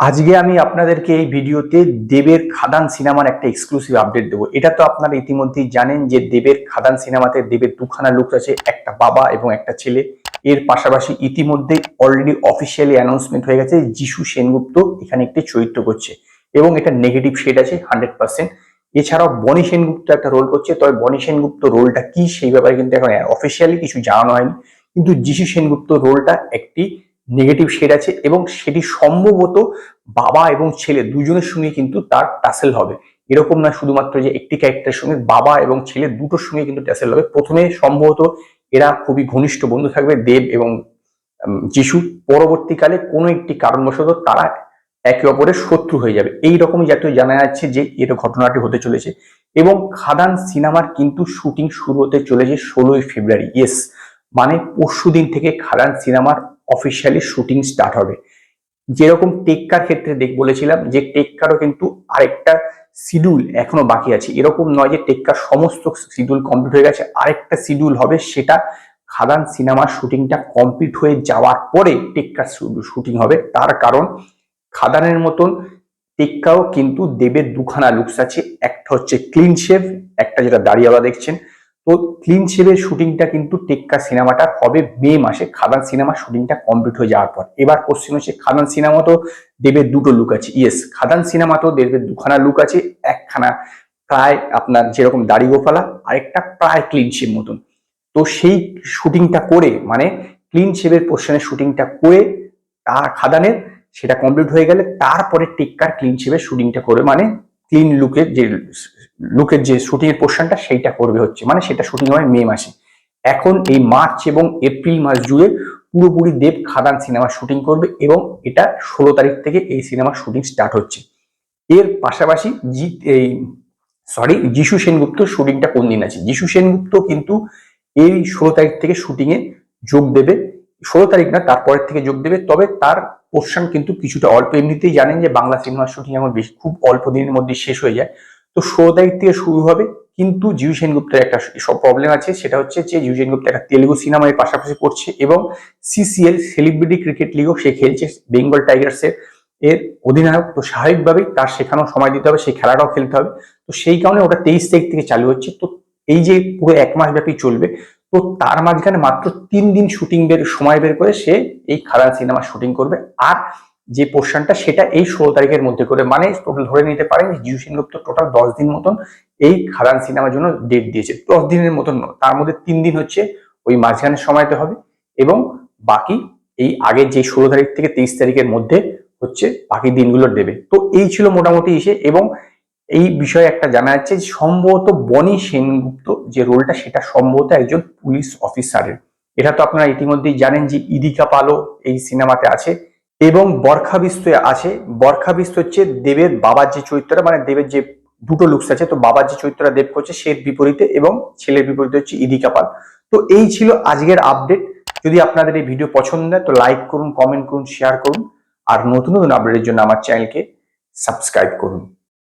আজকে আমি আপনাদেরকে এই ভিডিওতে দেবের খাদান সিনেমার একটা এক্সক্লুসিভ আপডেট দেবো। এটা তো আপনারা ইতিমধ্যেই জানেন যে দেবের খাদান সিনেমাতে দেবের দুখানা লুক আছে, একটা বাবা এবং একটা ছেলে। এর পাশাপাশি ইতিমধ্যেই অলরেডি অফিসিয়ালি অ্যানাউন্সমেন্ট হয়ে গেছে, যিশু সেনগুপ্ত এখানে একটি চরিত্র করছে এবং এটা নেগেটিভ শেড আছে হান্ড্রেড পার্সেন্ট এছাড়াও বনি সেনগুপ্ত একটা রোল করছে, তবে বনি সেনগুপ্ত রোলটা কি সেই ব্যাপারে কিন্তু এখন অফিসিয়ালি কিছু জানানো হয়নি। কিন্তু যিশু সেনগুপ্ত রোলটা একটি নেগেটিভ শেড আছে এবং সেটি সম্ভবত বাবা এবং ছেলে দুজনের সঙ্গে কিন্তু তার টাসেল হবে। এরকম না শুধুমাত্র যে একটি ক্যারেক্টারের সঙ্গে বাবা এবং ছেলে দুটোর সঙ্গে কিন্তু টাসেল হবে। প্রথমে সম্ভবত এরা খুবই ঘনিষ্ঠ বন্ধু থাকবে দেব এবং যিশু। পরবর্তীকালে কোনো একটি কারণবশত তারা একে অপরের শত্রু হয়ে যাবে। এই রকমই জাতীয় জানা যাচ্ছে যে এর ঘটনাটি হতে চলেছে। এবং খাদান সিনেমার কিন্তু শুটিং শুরু হতে চলেছে ষোলোই ফেব্রুয়ারি। ইয়েস মানে পরশু দিন থেকে খাদান সিনেমার অফিসিয়ালি শুটিং স্টার্ট হবে। যেরকম টেক্কার ক্ষেত্রে দেখ, বলেছিলাম যে টেক্কারও কিন্তু আরেকটা শিডিউল এখনও বাকি আছে। এরকম নয় যে টেক্কার সমস্ত শিডিউল কমপ্লিট হয়ে গেছে, আরেকটা শিডিউল হবে সেটা খাদান সিনেমার শুটিংটা কমপ্লিট হয়ে যাওয়ার পরে টেক্কার শুটিং হবে। তার কারণ খাদানের মতন টেক্কাও কিন্তু দেবের দুখানা লুকস আছে। একটা হচ্ছে ক্লিন শেভ একটা যেটা দাঁড়িয়েওয়ালা দেখছেন। তো ক্লিন শেভের শুটিংটা কিন্তু টেক্কা সিনেমাটা হবে মে মাসে। খাদান সিনেমা শুটিংটা কমপ্লিট হয়ে যাওয়ার পর। এবার কোশ্চেন হচ্ছে খাদান সিনেমা তো দেবের দুটো লুক আছে। ইয়েস খাদান সিনেমা তো দেবের দুখানা লুক আছে, একখানা প্রায় আপনার যেরকম দাড়ি গোপালা আরেকটা প্রায় ক্লিন শেভ মতন। তো সেই শুটিংটা করে মানে ক্লিন শেভের পোর্শনের শুটিংটা করে তার খাদানের সেটা কমপ্লিট হয়ে গেলে তারপরে টেক্কার ক্লিন শেভের শুটিংটা করবে। মানে ক্লিন লুকের যে লুকের যে শুটিং এর পোর্শনটা সেইটা করবে হচ্ছে। মানে সেটা শুটিং হয় মে মাসে। এখন এই মার্চ এবং এপ্রিল মাস জুড়ে পুরোপুরি দেব খাদান সিনেমা শুটিং করবে এবং এটা ষোলো তারিখ থেকে এই সিনেমার শুটিং স্টার্ট হচ্ছে। এর পাশাপাশি জি, এই সরি যিশু সেনগুপ্ত শুটিংটা কোন দিন আছে? যিশু সেনগুপ্ত কিন্তু এই ষোলো তারিখ থেকে শুটিং এ যোগ দেবে ষোলো তারিখ না, তারপরের থেকে যোগ দেবে। তবে তার পোর্শন কিন্তু কিছুটা অল্প। এমনিতেই জানেন যে বাংলা সিনেমার শুটিং এখন বেশি খুব অল্প দিনের মধ্যে শেষ হয়ে যায়। তো ষোলো তারিখ থেকে শুরু হবে, কিন্তু জিউ সেনগুপ্তের একটা সব প্রবলেম আছে। সেটা হচ্ছে যে জিউ সেনগুপ্ত একটা তেলুগু সিনেমা এর পাশাপাশি করছে এবং সিসিএল সেলিব্রিটি ক্রিকেট লিগও সে খেলছে বেঙ্গল টাইগার্সের এর অধিনায়ক। তো স্বাভাবিকভাবেই তার সেখানেও সময় দিতে হবে সেই খেলাটাও খেলতে হবে। তো সেই কারণে ওটা তেইশ তারিখ থেকে চালু হচ্ছে। তো এই যে পুরো এক মাস ব্যাপী চলবে তো তার মাঝখানে মাত্র তিন দিন শুটিং বের, সময় বের করে সে এই খারাপ সিনেমা শুটিং করবে। আর যে পোর্শনটা সেটা এই ষোলো তারিখের মধ্যে করে মানে টোটাল ধরে নিতে পারেন জিউ সেনগুপ্ত টোটাল দশ দিন মতন এই খাদান সিনেমার জন্য ডেট দিয়েছে। দশ দিনের মতন তার মধ্যে তিন দিন হচ্ছে ওই মাঝখানে সময়তে হবে এবং বাকি এই আগের যে ষোলো তারিখ থেকে তেইশ তারিখের মধ্যে হচ্ছে বাকি দিনগুলো দেবে। তো এই ছিল মোটামুটি এসে এবং এই বিষয়ে একটা জানা যাচ্ছে সম্ভবত বনি সেনগুপ্ত যে রোলটা, সেটা সম্ভবত একজন পুলিশ অফিসারের। এটা তো আপনারা ইতিমধ্যেই জানেন যে ইদিকা পালো এই সিনেমাতে আছে এবং বরখা বিস্ত আছে। বরখা বিস্ত হচ্ছে দেবের বাবার যে চরিত্রটা মানে দেবের যে দুটো লুকস আছে, তো বাবার যে চরিত্রটা দেব করছে সে বিপরীতে এবং ছেলের বিপরীতে হচ্ছে ইদিকা পাল। তো এই ছিল আজকের আপডেট যদি আপনাদের এই ভিডিও পছন্দ হয়, তো লাইক করুন কমেন্ট করুন শেয়ার করুন। আর নতুন নতুন আপডেটের জন্য আমার চ্যানেলকে সাবস্ক্রাইব করুন।